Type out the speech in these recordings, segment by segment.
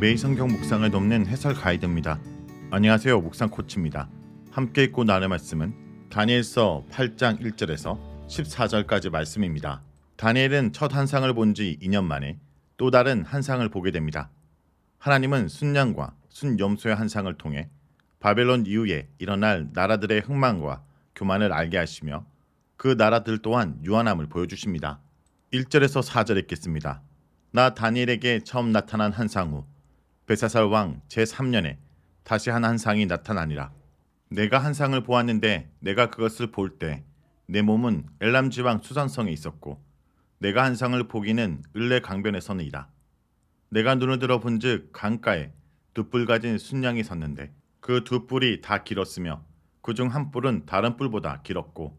매일 성경 묵상을 돕는 해설 가이드입니다. 안녕하세요. 묵상 코치입니다. 함께 읽고 나눌 말씀은 다니엘서 8장 1절에서 14절까지 말씀입니다. 다니엘은 첫 한상을 본 지 2년 만에 또 다른 한상을 보게 됩니다. 하나님은 순양과 순염소의 한상을 통해 바벨론 이후에 일어날 나라들의 흥망과 교만을 알게 하시며 그 나라들 또한 유한함을 보여주십니다. 1절에서 4절 읽겠습니다. 나 다니엘에게 처음 나타난 한상 후 베사살 왕 제3년에 다시 한 한상이 나타나니라. 내가 한상을 보았는데 내가 그것을 볼 때 내 몸은 엘람 지방 수산성에 있었고 내가 한상을 보기는 을레 강변에서는이다. 내가 눈을 들어 본즉 강가에 두 뿔 가진 순양이 섰는데 그 두 뿔이 다 길었으며 그 중 한 뿔은 다른 뿔보다 길었고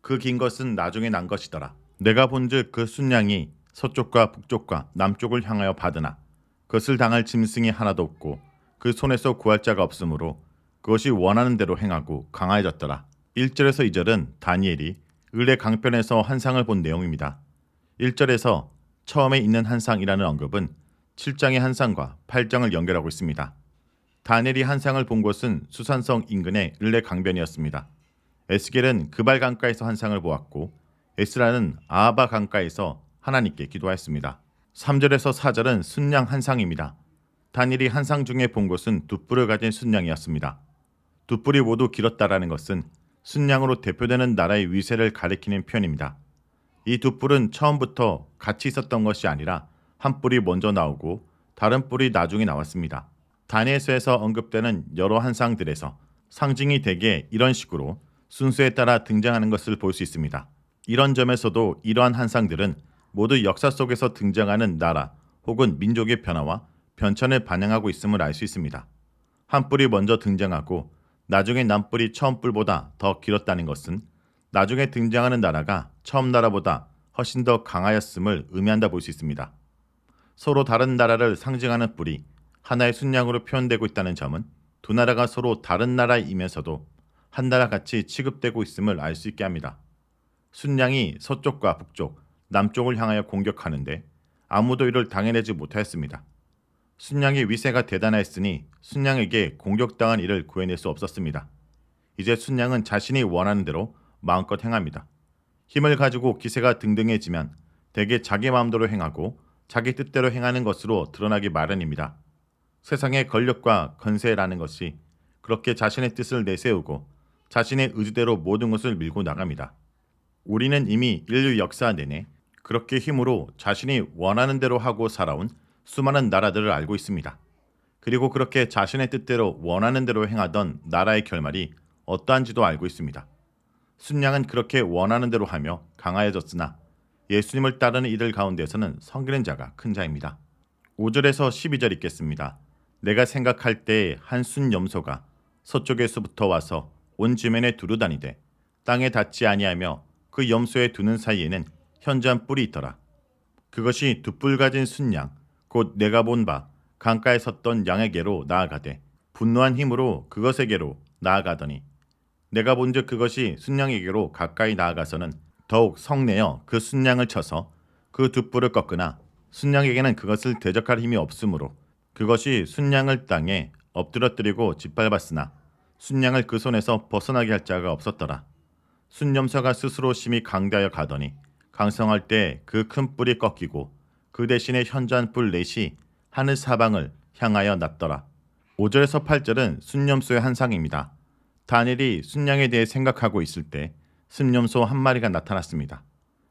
그 긴 것은 나중에 난 것이더라. 내가 본즉 그 순양이 서쪽과 북쪽과 남쪽을 향하여 받으나 그것을 당할 짐승이 하나도 없고 그 손에서 구할 자가 없으므로 그것이 원하는 대로 행하고 강하여졌더라. 1절에서 2절은 다니엘이 을의 강변에서 한상을 본 내용입니다. 1절에서 처음에 있는 한상이라는 언급은 7장의 한상과 8장을 연결하고 있습니다. 다니엘이 한상을 본 곳은 수산성 인근의 을레 강변이었습니다. 에스겔은 그발 강가에서 한상을 보았고 에스라는 아하바 강가에서 하나님께 기도하였습니다. 3절에서 4절은 순양 한상입니다. 다니엘이 한상 중에 본 것은 두 뿔을 가진 순양이었습니다. 두 뿔이 모두 길었다라는 것은 순양으로 대표되는 나라의 위세를 가리키는 표현입니다. 이 두 뿔은 처음부터 같이 있었던 것이 아니라 한 뿔이 먼저 나오고 다른 뿔이 나중에 나왔습니다. 다니엘서에서 언급되는 여러 한상들에서 상징이 대개 이런 식으로 순서에 따라 등장하는 것을 볼 수 있습니다. 이런 점에서도 이러한 한상들은 모두 역사 속에서 등장하는 나라 혹은 민족의 변화와 변천을 반영하고 있음을 알 수 있습니다. 한 뿔이 먼저 등장하고 나중에 난 뿔이 처음 뿔보다 더 길었다는 것은 나중에 등장하는 나라가 처음 나라보다 훨씬 더 강하였음을 의미한다 볼 수 있습니다. 서로 다른 나라를 상징하는 뿔이 하나의 순양으로 표현되고 있다는 점은 두 나라가 서로 다른 나라이면서도 한 나라 같이 취급되고 있음을 알 수 있게 합니다. 순양이 서쪽과 북쪽, 남쪽을 향하여 공격하는데 아무도 이를 당해내지 못하였습니다. 순양의 위세가 대단하였으니 순양에게 공격당한 이를 구해낼 수 없었습니다. 이제 순양은 자신이 원하는 대로 마음껏 행합니다. 힘을 가지고 기세가 등등해지면 대개 자기 마음대로 행하고 자기 뜻대로 행하는 것으로 드러나기 마련입니다. 세상의 권력과 건세라는 것이 그렇게 자신의 뜻을 내세우고 자신의 의지대로 모든 것을 밀고 나갑니다. 우리는 이미 인류 역사 내내 그렇게 힘으로 자신이 원하는 대로 하고 살아온 수많은 나라들을 알고 있습니다. 그리고 그렇게 자신의 뜻대로 원하는 대로 행하던 나라의 결말이 어떠한지도 알고 있습니다. 순양은 그렇게 원하는 대로 하며 강하여졌으나 예수님을 따르는 이들 가운데서는 성기는 자가 큰 자입니다. 5절에서 12절 읽겠습니다. 내가 생각할 때에 한 순 염소가 서쪽에서부터 와서 온 지면에 두루다니되 땅에 닿지 아니하며 그 염소의 두는 사이에는 현저한 뿔이 있더라. 그것이 두 뿔 가진 순양 곧 내가 본 바 강가에 섰던 양에게로 나아가되 분노한 힘으로 그것에게로 나아가더니 내가 본즉 그것이 순양에게로 가까이 나아가서는 더욱 성내어 그 순양을 쳐서 그 두 뿔을 꺾으나 순양에게는 그것을 대적할 힘이 없으므로 그것이 순양을 땅에 엎드러뜨리고 짓밟았으나 순양을 그 손에서 벗어나게 할 자가 없었더라. 순염소가 스스로 심히 강대하여 가더니 강성할 때 그 큰 뿔이 꺾이고 그 대신에 현저한 뿔 넷이 하늘 사방을 향하여 났더라. 5절에서 8절은 순염소의 한상입니다. 다니엘이 순양에 대해 생각하고 있을 때 순염소 한 마리가 나타났습니다.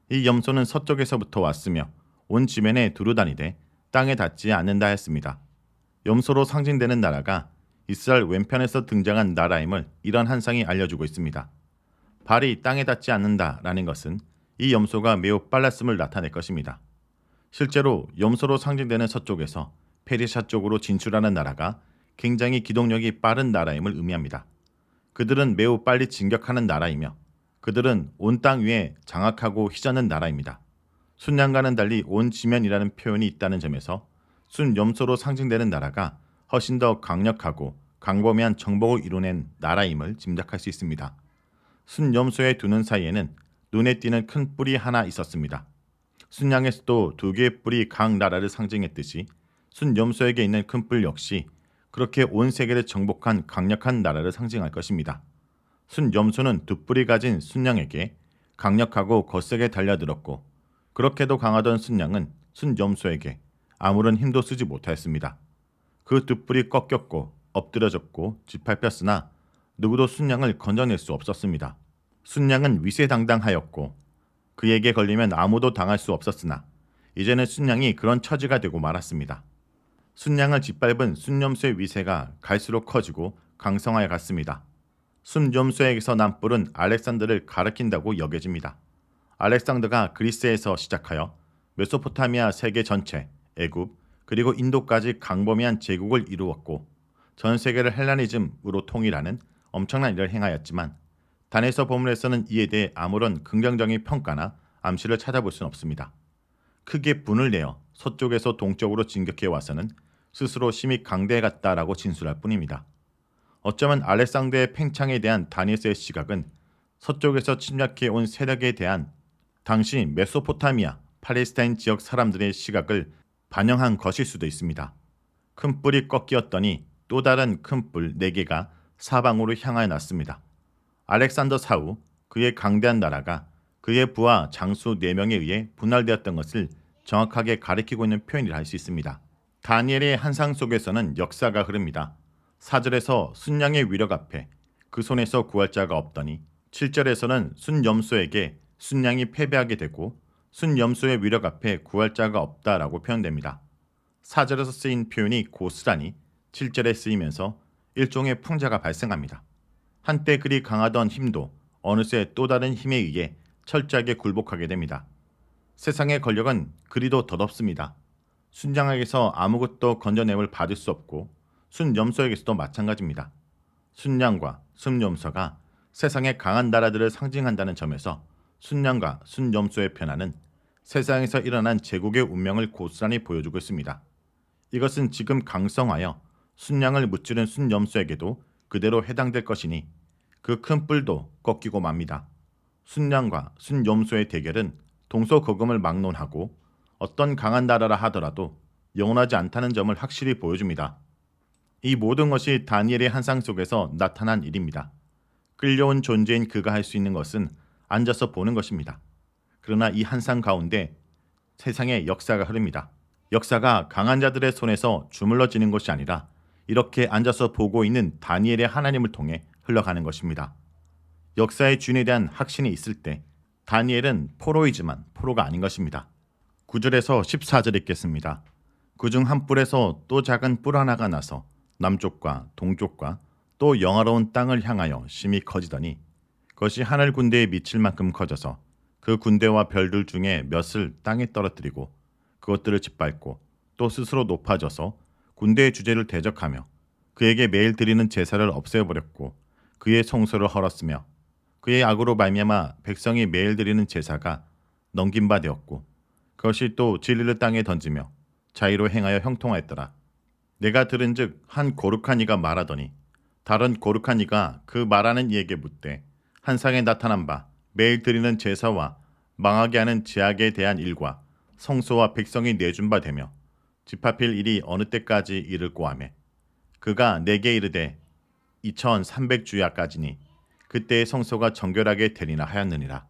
이 염소는 서쪽에서부터 왔으며 온 지면에 두루 다니되 땅에 닿지 않는다 했습니다. 염소로 상징되는 나라가 이스라엘 왼편에서 등장한 나라임을 이런 한상이 알려주고 있습니다. 발이 땅에 닿지 않는다라는 것은 이 염소가 매우 빨랐음을 나타낼 것입니다. 실제로 염소로 상징되는 서쪽에서 페르시아 쪽으로 진출하는 나라가 굉장히 기동력이 빠른 나라임을 의미합니다. 그들은 매우 빨리 진격하는 나라이며 그들은 온 땅 위에 장악하고 휘저는 나라입니다. 순양과는 달리 온 지면이라는 표현이 있다는 점에서 순염소로 상징되는 나라가 훨씬 더 강력하고 강범위한 정복을 이뤄낸 나라임을 짐작할 수 있습니다. 순염소의 두눈 사이에는 눈에 띄는 큰 뿔이 하나 있었습니다. 순양에서도 두 개의 뿔이 각 나라를 상징했듯이 순염소에게 있는 큰 뿔 역시 그렇게 온 세계를 정복한 강력한 나라를 상징할 것입니다. 순염소는 두 뿔이 가진 순양에게 강력하고 거세게 달려들었고 그렇게도 강하던 순양은 순염소에게 아무런 힘도 쓰지 못하였습니다. 그 두 뿔이 꺾였고 엎드려졌고 짓밟혔으나 누구도 순양을 건져낼 수 없었습니다. 순양은 위세당당하였고 그에게 걸리면 아무도 당할 수 없었으나 이제는 순양이 그런 처지가 되고 말았습니다. 순양을 짓밟은 순염소의 위세가 갈수록 커지고 강성하여 갔습니다. 순염소에게서 난 뿔은 알렉산더를 가리킨다고 여겨집니다. 알렉산더가 그리스에서 시작하여 메소포타미아 세계 전체, 애굽, 그리고 인도까지 강범위한 제국을 이루었고 전 세계를 헬라니즘으로 통일하는 엄청난 일을 행하였지만 단에서 보물에서는 이에 대해 아무런 긍정적인 평가나 암시를 찾아볼 수는 없습니다. 크게 분을 내어 서쪽에서 동쪽으로 진격해 와서는 스스로 심히 강대해갔다라고 진술할 뿐입니다. 어쩌면 알렉산더의 팽창에 대한 다니엘스의 시각은 서쪽에서 침략해 온 세력에 대한 당시 메소포타미아, 팔레스타인 지역 사람들의 시각을 반영한 것일 수도 있습니다. 큰 뿔이 꺾이었더니 또 다른 큰 뿔 4개가 사방으로 향하여 났습니다. 알렉산더 사후 그의 강대한 나라가 그의 부하 장수 4명에 의해 분할되었던 것을 정확하게 가리키고 있는 표현이라 할 수 있습니다. 다니엘의 한상 속에서는 역사가 흐릅니다. 4절에서 순양의 위력 앞에 그 손에서 구할 자가 없더니 7절에서는 순염소에게 순양이 패배하게 되고 순염소의 위력 앞에 구할 자가 없다라고 표현됩니다. 4절에서 쓰인 표현이 고스란히 7절에 쓰이면서 일종의 풍자가 발생합니다. 한때 그리 강하던 힘도 어느새 또 다른 힘에 의해 철저하게 굴복하게 됩니다. 세상의 권력은 그리도 덧없습니다. 순양에게서 아무것도 건져냄을 받을 수 없고 순염소에게서도 마찬가지입니다. 순양과 순염소가 세상의 강한 나라들을 상징한다는 점에서 순양과 순염소의 변화는 세상에서 일어난 제국의 운명을 고스란히 보여주고 있습니다. 이것은 지금 강성하여 순양을 무찌른 순염소에게도 그대로 해당될 것이니 그 큰 뿔도 꺾이고 맙니다. 순양과 순염소의 대결은 동서고금을 막론하고 어떤 강한 나라라 하더라도 영원하지 않다는 점을 확실히 보여줍니다. 이 모든 것이 다니엘의 한상 속에서 나타난 일입니다. 끌려온 존재인 그가 할 수 있는 것은 앉아서 보는 것입니다. 그러나 이 한상 가운데 세상의 역사가 흐릅니다. 역사가 강한 자들의 손에서 주물러지는 것이 아니라 이렇게 앉아서 보고 있는 다니엘의 하나님을 통해 흘러가는 것입니다. 역사의 주인에 대한 확신이 있을 때 다니엘은 포로이지만 포로가 아닌 것입니다. 9절에서 14절 읽겠습니다. 그중 한 뿔에서 또 작은 뿔 하나가 나서 남쪽과 동쪽과 또 영화로운 땅을 향하여 심히 커지더니 그것이 하늘 군대에 미칠 만큼 커져서 그 군대와 별들 중에 몇을 땅에 떨어뜨리고 그것들을 짓밟고 또 스스로 높아져서 군대의 주제를 대적하며 그에게 매일 드리는 제사를 없애버렸고 그의 성소를 헐었으며 그의 악으로 말미암아 백성이 매일 드리는 제사가 넘긴 바 되었고 그것이 또 진리를 땅에 던지며 자의로 행하여 형통하였더라. 내가 들은즉 한 고룩한 이가 말하더니 다른 고룩한 이가 그 말하는 이에게 묻되 한 상에 나타난 바 매일 드리는 제사와 망하게 하는 제약에 대한 일과 성소와 백성이 내준 바 되며 집합일 일이 어느 때까지 이를 꼬하매 그가 내게 이르되 2300주야까지니 그때의 성소가 정결하게 되리나 하였느니라.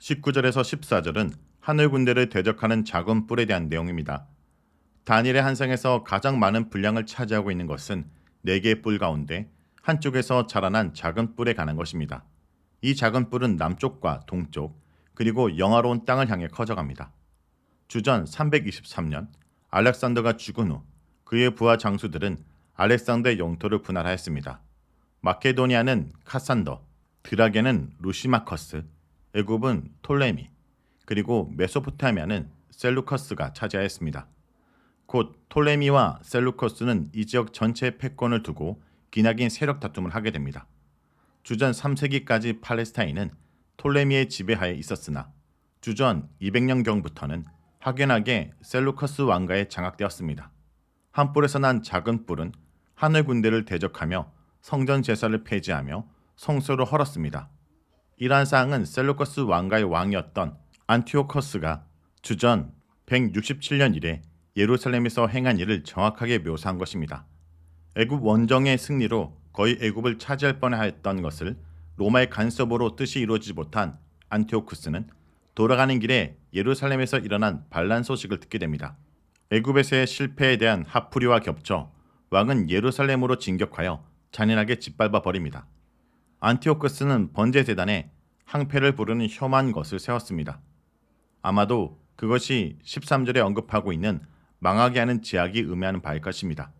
19절에서 14절은 하늘 군대를 대적하는 작은 뿔에 대한 내용입니다. 다니엘의 한상에서 가장 많은 분량을 차지하고 있는 것은 네 개의 뿔 가운데 한쪽에서 자라난 작은 뿔에 관한 것입니다. 이 작은 뿔은 남쪽과 동쪽 그리고 영화로운 땅을 향해 커져갑니다. 주전 323년 알렉산더가 죽은 후 그의 부하 장수들은 알렉산더의 영토를 분할하였습니다. 마케도니아는 카산더, 드라게는 루시마커스, 애굽은 톨레미, 그리고 메소포타미아는 셀루커스가 차지하였습니다. 곧 톨레미와 셀루커스는 이 지역 전체의 패권을 두고 기나긴 세력 다툼을 하게 됩니다. 주전 3세기까지 팔레스타인은 톨레미의 지배하에 있었으나 주전 200년경부터는 확연하게 셀루커스 왕가에 장악되었습니다. 한 뿔에서 난 작은 뿔은 하늘 군대를 대적하며 성전 제사를 폐지하며 성소를 헐었습니다. 이러한 사항은 셀루커스 왕가의 왕이었던 안티오커스가 주전 167년 이래 예루살렘에서 행한 일을 정확하게 묘사한 것입니다. 애굽 원정의 승리로 거의 애굽을 차지할 뻔하였던 것을 로마의 간섭으로 뜻이 이루어지지 못한 안티오쿠스는 돌아가는 길에 예루살렘에서 일어난 반란 소식을 듣게 됩니다. 애굽에서의 실패에 대한 하프리와 겹쳐 왕은 예루살렘으로 진격하여 잔인하게 짓밟아 버립니다. 안티오쿠스는 번제 재단에 항패를 부르는 혐한 것을 세웠습니다. 아마도 그것이 13절에 언급하고 있는 망하게 하는 제약이 의미하는 바일 것입니다.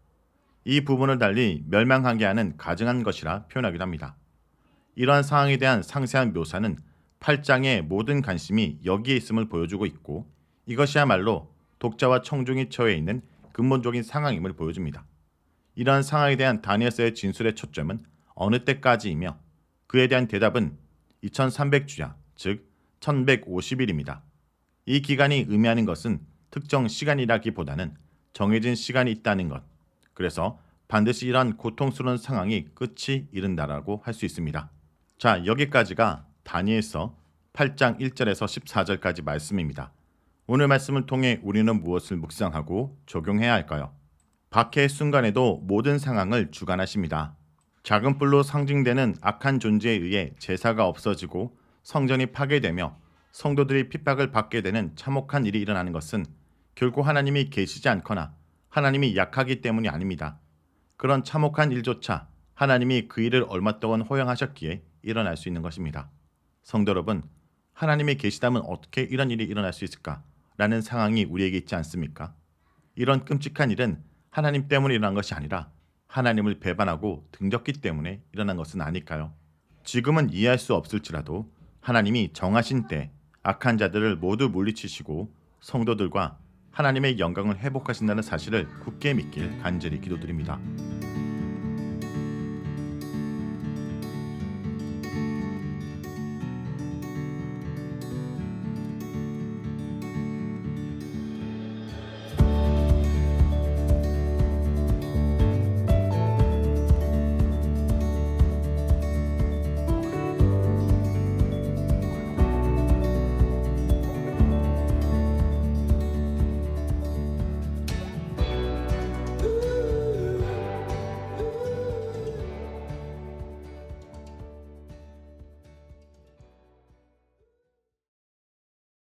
이 부분을 달리 멸망하게 하는 가증한 것이라 표현하기도 합니다. 이러한 상황에 대한 상세한 묘사는 8장의 모든 관심이 여기에 있음을 보여주고 있고 이것이야말로 독자와 청중이 처해 있는 근본적인 상황임을 보여줍니다. 이러한 상황에 대한 다니엘서의 진술의 초점은 어느 때까지이며 그에 대한 대답은 2300주야, 즉 1150일입니다. 이 기간이 의미하는 것은 특정 시간이라기보다는 정해진 시간이 있다는 것. 그래서 반드시 이러한 고통스러운 상황이 끝이 이른다라고 할 수 있습니다. 자, 여기까지가 다니엘서 8장 1절에서 14절까지 말씀입니다. 오늘 말씀을 통해 우리는 무엇을 묵상하고 적용해야 할까요? 박해의 순간에도 모든 상황을 주관하십니다. 작은 뿔로 상징되는 악한 존재에 의해 제사가 없어지고 성전이 파괴되며 성도들이 핍박을 받게 되는 참혹한 일이 일어나는 것은 결코 하나님이 계시지 않거나 하나님이 약하기 때문이 아닙니다. 그런 참혹한 일조차 하나님이 그 일을 얼마 동안 허용하셨기에 일어날 수 있는 것입니다. 성도 여러분, 하나님이 계시다면 어떻게 이런 일이 일어날 수 있을까? 라는 상황이 우리에게 있지 않습니까? 이런 끔찍한 일은 하나님 때문에 일어난 것이 아니라 하나님을 배반하고 등졌기 때문에 일어난 것은 아닐까요? 지금은 이해할 수 없을지라도 하나님이 정하신 때 악한 자들을 모두 물리치시고 성도들과 하나님의 영광을 회복하신다는 사실을 굳게 믿길 간절히 기도드립니다.